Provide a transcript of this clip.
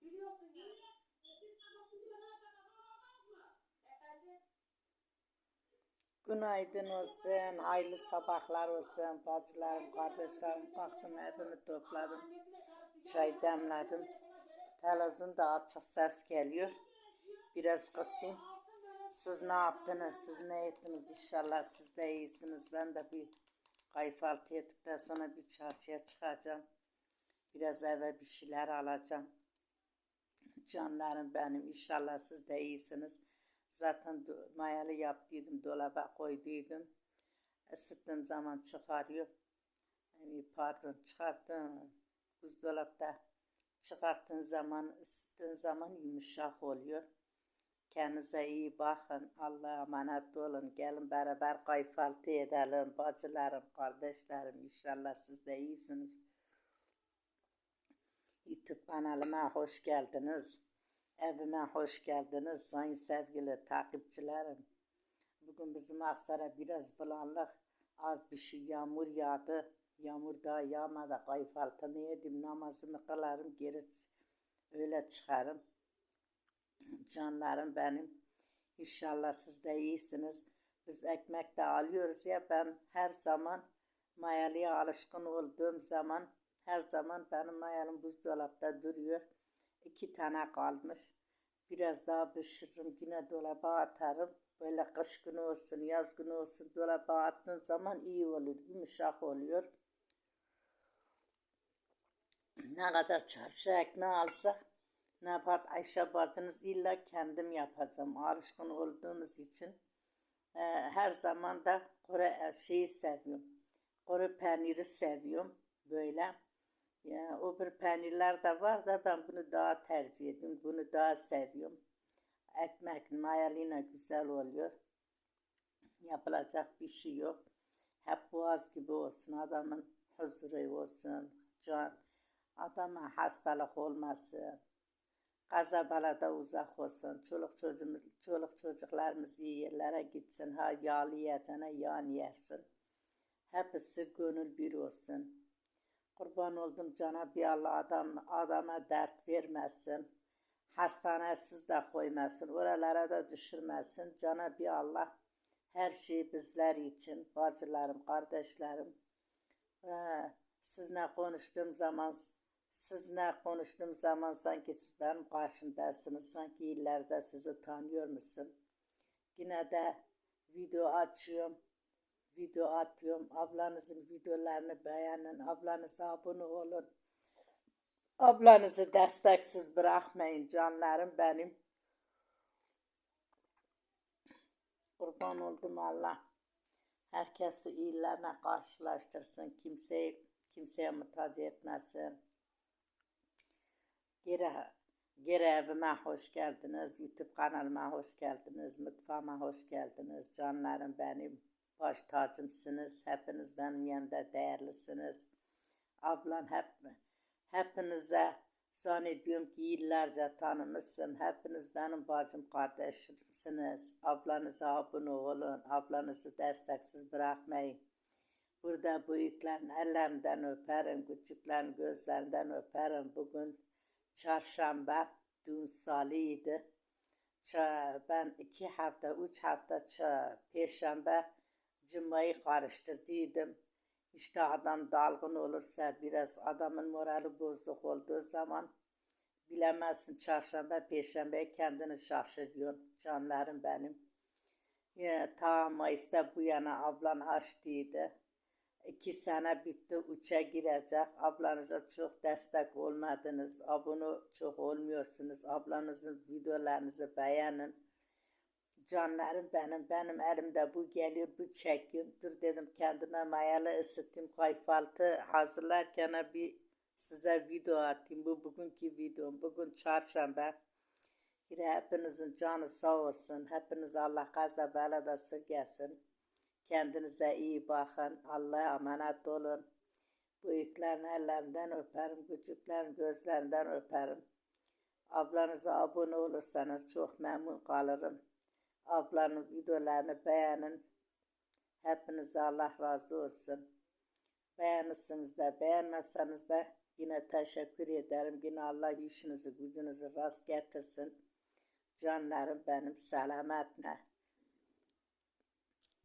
Biliyorsun ya. Efendim? Günaydın olsun, hayırlı sabahlar olsun. Bacılarım, kardeşlerim, baktım evimi topladım. Çay demledim. Televizyonda açık ses geliyor. Biraz kısayım. Siz ne yaptınız, siz ne ettiniz? İnşallah siz de iyisiniz. Ben de bir kayfaltı ettikten sonra bir çarşıya çıkacağım. Biraz eve bir şeyler alacağım. Canlarım benim inşallah siz de iyisiniz. Zaten mayalı yaptıydım dolaba koyduydum. Isıttığım zaman çıkarıyor. Yani pardon çıkarttım. Buzdolapta çıkarttığın zaman ısıttığın zaman yumuşak oluyor. Kendinize iyi bakın. Allah'a emanet olun. Gelin beraber kayfaltı edelim. Bacılarım, kardeşlerim inşallah siz de iyisiniz. YouTube kanalıma hoş geldiniz. Evime hoş geldiniz sayın sevgili takipçilerim. Bugün bizim Aksaray'a biraz bulanlık, az bir şey yağmur yağdı. Yağmur daha yağmadı. Kayfaltımı yedim, namazımı kılarım, geri öyle çıkarım. Canlarım benim. İnşallah siz de iyisiniz. Biz ekmek de alıyoruz ya ben her zaman mayalıya alışkın olduğum zaman her zaman benim mayalım buzdolapta duruyor. İki tane kalmış. Biraz daha pişiririm yine dolaba atarım. Böyle kış günü olsun yaz günü olsun dolaba attığın zaman iyi oluyor. Yumuşak oluyor. Ne kadar çarşı ekmeği alsak ne yapar Ayşe bacınız illa kendim yapacağım. Alışkın olduğumuz için e, her zaman da Kore şeyi seviyorum. Kore peyniri seviyorum böyle. Ya, o bir peynirler de var da ben bunu daha tercih ediyorum. Bunu daha seviyorum. Ekmek mayalıyla güzel oluyor. Yapılacak bir şey yok. Hep boğaz gibi olsun. Adamın huzuru olsun. Can. Adama hastalık olmasın. Kaza balada uzak olsun. Çoluk, çocuğumuz, çoluk çocuklarımız iyi yerlere gitsin. Ha yağlı yiyeceğine yağını yersin. Hepsi gönül bir olsun. Kurban oldum Cenab-ı Allah adam, adama dert vermesin. Hastanesiz de koymasın. Oralara da düşürmesin. Cenab-ı Allah her şeyi bizler için, bacılarım, kardeşlerim. Ee, sizinle konuştuğum zaman, sizinle konuştuğum zaman sanki siz benim karşımdasınız. Sanki illerde sizi tanıyor musun? Yine de video açıyorum video atıyorum. Ablanızın videolarını beğenin. Ablanıza abone olun. Ablanızı desteksiz bırakmayın canlarım benim. Kurban oldum Allah. Herkesi iyilerine karşılaştırsın. Kimseyi kimseye muhtaç etmesin. Geri, geri evime hoş geldiniz. YouTube kanalıma hoş geldiniz. Mutfağıma hoş geldiniz. Canlarım benim. Baş tacımsınız. Hepiniz benim yanımda değerlisiniz. Ablan hep hepinize zannediyorum ki yıllarca tanımışsın. Hepiniz benim bacım kardeşimsiniz. Ablanıza abone olun. Ablanızı desteksiz bırakmayın. Burada büyüklerin ellerinden öperim, küçüklerin gözlerinden öperim. Bugün çarşamba, dün salıydı. Ça- Ben iki hafta, üç hafta ça- cumayı karıştırdıydım. İşte adam dalgın olursa biraz adamın morali bozuk olduğu zaman bilemezsin çarşamba, perşembe kendini şaşırıyorsun canlarım benim. Ya, ta Mayıs'ta bu yana ablan açtıydı. İki sene bitti, üçe girecek. Ablanıza çok destek olmadınız. Abone çok olmuyorsunuz. Ablanızın videolarınızı beğenin. Canlarım benim, benim elimde bu geliyor, bu çekiyorum. Dur dedim kendime mayalı ısıtayım, kayfaltı hazırlarken bir size video atayım. Bu bugünkü videom. Bugün çarşamba. Yine hepinizin canı sağ olsun. Hepiniz Allah kaza belada gelsin. Kendinize iyi bakın. Allah'a emanet olun. Büyüklerin ellerinden öperim. Küçüklerin gözlerinden öperim. Ablanıza abone olursanız çok memnun kalırım. Ablanın videolarını beğenin. Hepinize Allah razı olsun. Beğenirsiniz de beğenmezseniz de Yine teşekkür ederim. Yine Allah işinizi gücünüzü rast getirsin. Canlarım benim selametle.